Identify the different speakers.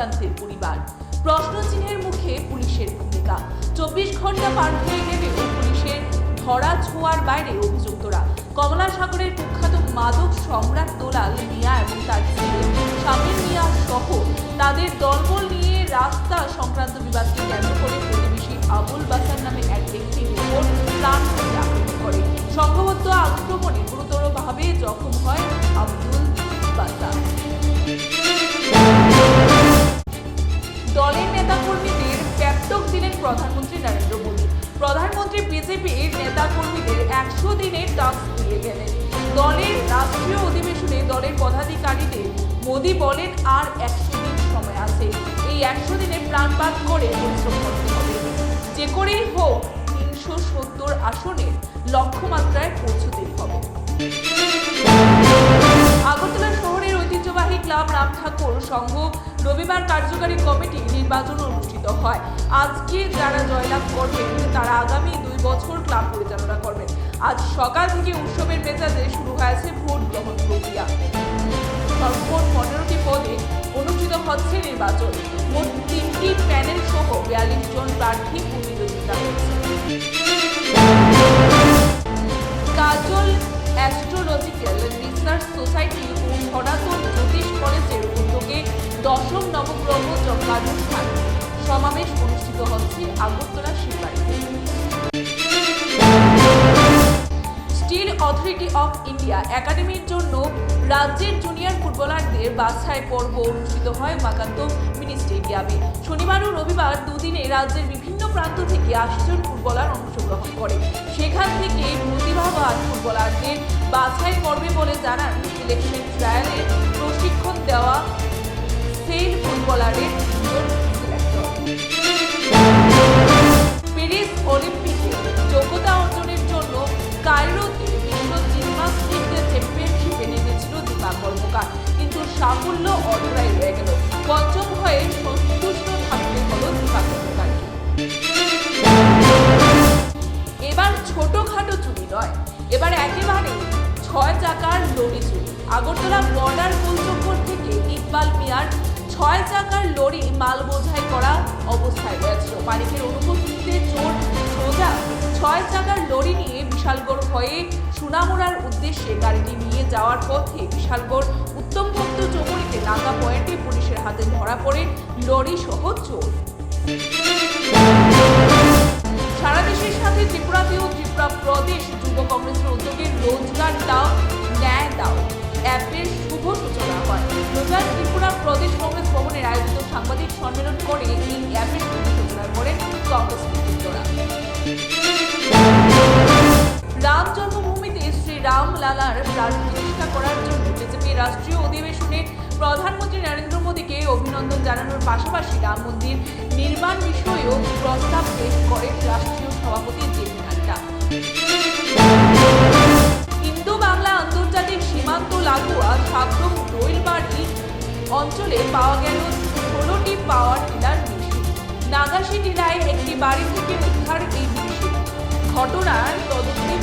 Speaker 1: চক্রান্তের পরিবার। প্রশ্ন চিহ্নের মুখে পুলিশের ভূমিকা। চব্বিশ ঘণ্টা পার হয়ে গেলেও পুলিশের ধরা ছোঁয়ার বাইরে অভিযুক্তরা। কমলা সাগরের কুখ্যাত মাদক সম্রাট দোলাল মিয়া এবং তার ছেলে শামির মিয়া সহ তাদের দলবল নিয়ে রাস্তা সংক্রান্ত বিবাদকে কেন্দ্র করে প্রতিবেশী আবুল বাসার নামে এক ব্যক্তির উপর প্রাণ আক্রমণ করে। সম্ভবত আক্রমণে গুরুতরভাবে জখম হয় আব্দুল বাসা। বিজেপির নেতাকর্মীদের একশো দিনের টাস্ক দিয়ে গেলেন। দলের রাষ্ট্রীয় অধিবেশনে দলের পদাধিকারীদের মোদী বলেন, আর একশো দিন সময় আছে। এই একশো দিনে প্রাণপাত করে পরিশ্রম করতে হবে। যে করেই হোক, তিনশো সত্তর আসনের লক্ষ্যমাত্রায় পৌঁছতে হবে। আগরতলা শহরের ঐতিহ্যবাহী ক্লাব রাম ঠাকুর সংঘ রবিবার কার্যকারী কমিটি নির্বাচন অনুষ্ঠিত হয়। আজকে যারা জয়লাভ করবেন, তারা আগামী বছর ক্লাব পরিচালনা করবেন। আজ সকাল থেকে উৎসবের মেজাজে শুরু হয়েছে ভোট গ্রহণ প্রক্রিয়া। সর্বমোট পনেরোটি পদে অনুষ্ঠিত হচ্ছে নির্বাচন। মোট তিনটি প্যানেল সহ বিয়াল্লিশ জন প্রার্থী প্রতিদ্বন্দ্বিতা করছে। কাজল অ্যাস্ট্রোলজিক্যাল রিসার্চ সোসাইটি ও সনাতন জ্যোতিষ কলেজের উদ্যোগে দশম নবগ্রহ যজ্ঞানুষ্ঠান সমাবেশ অনুষ্ঠিত হচ্ছে আগরতলা শিববাড়িতে অথরিটি অফ ইন্ডিয়া একাডেমির জন্য রাজ্যের জুনিয়র ফুটবলারদের বাছাই পর্ব অনুষ্ঠিত হয় মাকান্ত মিনি স্টেডিয়ামে শনিবার ও রবিবার দুদিনে রাজ্যের বিভিন্ন প্রান্ত থেকে আশি জন ফুটবলার অংশগ্রহণ করে। সেখান থেকে প্রতিভাবান ফুটবলারদের বাছাই পর্বে বলে জানান সিলেকশন ট্রায়ালের প্রশিক্ষণ দেওয়া সেল ফুটবলারের সাফল্য অধরাই রয়ে গেল। পঞ্চম হয়ে সন্তুষ্ট থাকতে হলো এবার ছোটখাটো চুরি নয়। এবার একেবারে ছয় চাকার লরি চুরি। আগরতলা বর্ডার গোলচক্কর থেকে ইকবাল মিয়ার ছয় চাকার লরি মাল বোঝাই করা অবস্থায় রয়েছিল মালিকের অনুপস্থিতিতে চোর সোজা ছয় চাকার লরি নিয়ে বিশালগড় হয়ে সুনামুড়ার উদ্দেশ্যে গাড়িটি নিয়ে যাওয়ার পথে বিশালগড় উত্তম চৌমুড়িতে নাগা পয়েন্টে পুলিশের হাতে ধরা পড়ে লরি সহ চোর। সারা দেশের সাথে ত্রিপুরাতেও ত্রিপুরা প্রদেশ যুব কংগ্রেসের উদ্যোগে রোজগার দাও, ন্যায় দাও। অ্যাপের শুভ সূচনা হয়। রোজগার ত্রিপুরা প্রদেশ কংগ্রেস ভবনের আয়োজিত সাংবাদিক সম্মেলন করে এই অ্যাপের শুভ সূচনা করেন কংগ্রেস নেতৃত্বরা রাম জন্মভূমিতে শ্রী রাম লালার প্রাণ প্রতিষ্ঠা করার জন্য বিজেপি রাষ্ট্রীয় অধিবেশনে প্রধানমন্ত্রী নরেন্দ্র মোদীকে অভিনন্দন জানানোর পাশাপাশি রাম মন্দির নির্মাণ বিষয়েও প্রস্তাব পেশ করেন রাষ্ট্রীয় সভাপতি জেপি নাড্ডা। ইন্দো বাংলা আন্তর্জাতিক সীমান্ত লাগোয়া সাবরুম দৈলবাড়ি অঞ্চলে পাওয়া গেল ষোলোটি পাওয়ার টিলার মেশিন। নাগাশি টিলায় একটি বাড়ি থেকে উদ্ধার এই মেশিন। ঘটনার তদন্তে